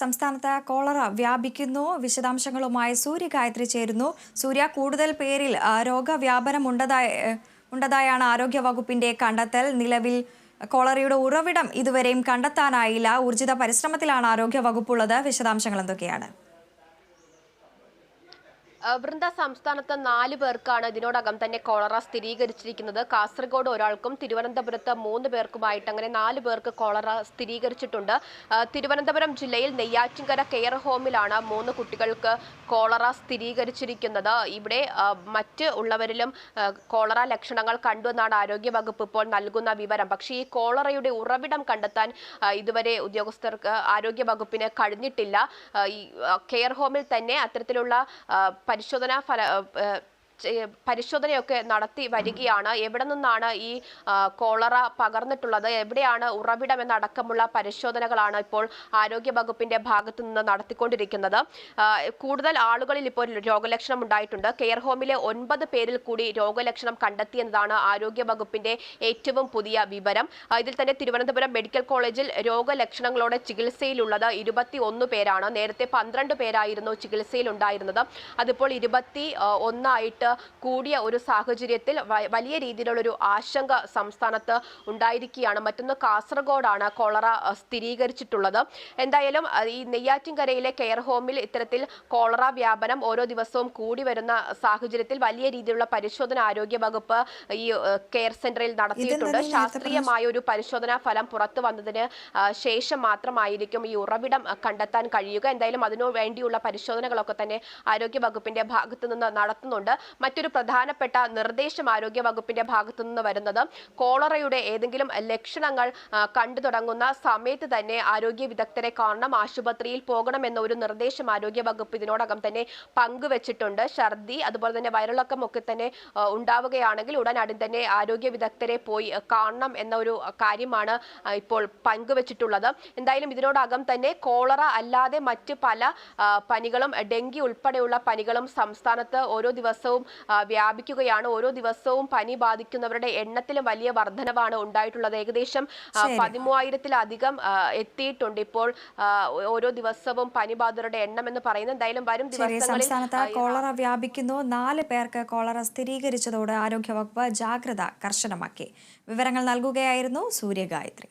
സംസ്ഥാനത്ത് കോളറ വ്യാപിക്കുന്നു. വിശദാംശങ്ങളുമായി സൂര്യ ഗായത്രി ചേരുന്നു. സൂര്യ കൂടുതൽ പേരിൽ രോഗവ്യാപനം ഉണ്ടതായി ഉണ്ടതായാണ് ആരോഗ്യവകുപ്പിന്റെ കണ്ടെത്തൽ. നിലവിൽ കോളറയുടെ ഉറവിടം ഇതുവരെയും കണ്ടെത്താനായില്ല. ഊർജിത പരിശ്രമത്തിലാണ് ആരോഗ്യവകുപ്പുള്ളത് വിശദാംശങ്ങൾ എന്തൊക്കെയാണ്? വൃന്ദ സംസ്ഥാനത്ത് നാല് പേർക്കാണ് ഇതിനോടകം തന്നെ കോളറ സ്ഥിരീകരിച്ചിരിക്കുന്നത്. കാസർഗോഡ് ഒരാൾക്കും തിരുവനന്തപുരത്ത് മൂന്ന് പേർക്കുമായിട്ട് അങ്ങനെ നാല് പേർക്ക് കോളറ സ്ഥിരീകരിച്ചിട്ടുണ്ട്. തിരുവനന്തപുരം ജില്ലയിൽ നെയ്യാറ്റിൻകര കെയർ ഹോമിലാണ് മൂന്ന് കുട്ടികൾക്ക് കോളറ സ്ഥിരീകരിച്ചിരിക്കുന്നത്. ഇവിടെ മറ്റ് ഉള്ളവരിലും കോളറ ലക്ഷണങ്ങൾ കണ്ടുവെന്നാണ് ആരോഗ്യവകുപ്പ് ഇപ്പോൾ നൽകുന്ന വിവരം. പക്ഷേ ഈ കോളറയുടെ ഉറവിടം കണ്ടെത്താൻ ഇതുവരെ ഉദ്യോഗസ്ഥർക്ക് ആരോഗ്യവകുപ്പിന് കഴിഞ്ഞിട്ടില്ല. ഈ കെയർ ഹോമിൽ തന്നെ അത്തരത്തിലുള്ള പരിശോധനാ ഫല പരിശോധനയൊക്കെ നടത്തി വരികയാണ്. എവിടെ നിന്നാണ് ഈ കോളറ പകർന്നിട്ടുള്ളത്? എവിടെയാണ് ഉറവിടം എന്നടക്കമുള്ള പരിശോധനകളാണ് ഇപ്പോൾ ആരോഗ്യ വകുപ്പിന്റെ ഭാഗത്തു നിന്ന് നടത്തിക്കൊണ്ടിരിക്കുന്നത്. കൂടുതൽ ആളുകളിൽ ഇപ്പോൾ രോഗലക്ഷണം ഉണ്ടായിട്ടുണ്ട്. കെയർ ഹോമിലെ ഒൻപത് പേരിൽ കൂടി രോഗലക്ഷണം കണ്ടെത്തിയെന്നതാണ് ആരോഗ്യ വകുപ്പിന്റെ ഏറ്റവും പുതിയ വിവരം. ഇതിൽ തന്നെ തിരുവനന്തപുരം മെഡിക്കൽ കോളേജിൽ രോഗലക്ഷണങ്ങളോടെ ചികിത്സയിലുള്ളത് ഇരുപത്തി ഒന്ന് പേരാണ്. നേരത്തെ പന്ത്രണ്ട് പേരായിരുന്നു ചികിത്സയിൽ ഉണ്ടായിരുന്നത് അതിപ്പോൾ ഇരുപത്തി ആ, ഒന്നായിട്ട് കൂടിയ ഒരു സാഹചര്യത്തിൽ വലിയ രീതിയിലുള്ള ഒരു ആശങ്ക സംസ്ഥാനത്ത് ഉണ്ടായിരിക്കുകയാണ്. മറ്റൊന്ന് കാസർഗോഡാണ് കോളറ സ്ഥിരീകരിച്ചിട്ടുള്ളത്. എന്തായാലും ഈ നെയ്യാറ്റിൻകരയിലെ കെയർ ഹോമിൽ ഇത്തരത്തിൽ കോളറ വ്യാപനം ഓരോ ദിവസവും കൂടി വരുന്ന സാഹചര്യത്തിൽ വലിയ രീതിയിലുള്ള പരിശോധന ആരോഗ്യ വകുപ്പ് ഈ കെയർ സെന്ററിൽ നടത്തിയിട്ടുണ്ട്. ശാസ്ത്രീയമായ ഒരു പരിശോധനാ ഫലം പുറത്തു വന്നതിന് ശേഷം മാത്രമായിരിക്കും ഈ ഉറവിടം കണ്ടെത്താൻ കഴിയുക. എന്തായാലും അതിനു വേണ്ടിയുള്ള പരിശോധനകളൊക്കെ തന്നെ ആരോഗ്യ വകുപ്പിന്റെ ഭാഗത്തു നിന്ന് നടത്തുന്നുണ്ട്. മറ്റൊരു പ്രധാനപ്പെട്ട നിർദ്ദേശം ആരോഗ്യ വകുപ്പിന്റെ ഭാഗത്തുനിന്ന് വരുന്നത് കോളറയുടെ ഏതെങ്കിലും ലക്ഷണങ്ങൾ കണ്ടു തുടങ്ങുന്ന സമയത്ത് തന്നെ ആരോഗ്യ വിദഗ്ധരെ കാണണം ആശുപത്രിയിൽ പോകണം എന്ന ഒരു നിർദ്ദേശം ആരോഗ്യ വകുപ്പ് ഇതിനോടകം തന്നെ പങ്കുവച്ചിട്ടുണ്ട്. ഛർദി അതുപോലെ തന്നെ വയറിളക്കം ഒക്കെ തന്നെ ഉണ്ടാവുകയാണെങ്കിൽ ഉടൻ ഉടനടി തന്നെ ആരോഗ്യ വിദഗ്ധരെ പോയി കാണണം എന്ന ഒരു കാര്യമാണ് ഇപ്പോൾ പങ്കുവച്ചിട്ടുള്ളത്. എന്തായാലും ഇതിനോടകം തന്നെ കോളറ അല്ലാതെ മറ്റ് പല പനികളും ഡെങ്കി ഉൾപ്പെടെയുള്ള പനികളും സംസ്ഥാനത്ത് ഓരോ ദിവസവും വ്യാപിക്കുകയാണ്. ഓരോ ദിവസവും പനി ബാധിക്കുന്നവരുടെ എണ്ണത്തിലും വലിയ വർധനവാണ് ഉണ്ടായിട്ടുള്ളത്. ഏകദേശം. പതിമൂവായിരത്തിലധികം എത്തിയിട്ടുണ്ട് ഇപ്പോൾ ഓരോ ദിവസവും പനിബാധിതരുടെ എണ്ണം എന്ന് പറയുന്നത്. എന്തായാലും വരും ദിവസങ്ങളിൽ സംസ്ഥാനത്ത് കോളറ വ്യാപിക്കുന്നു. നാല് പേർക്ക് കോളറ സ്ഥിരീകരിച്ചതോടെ ആരോഗ്യവകുപ്പ് ജാഗ്രത കർശനമാക്കി. വിവരങ്ങൾ നൽകുകയായിരുന്നു സൂര്യ ഗായത്രി.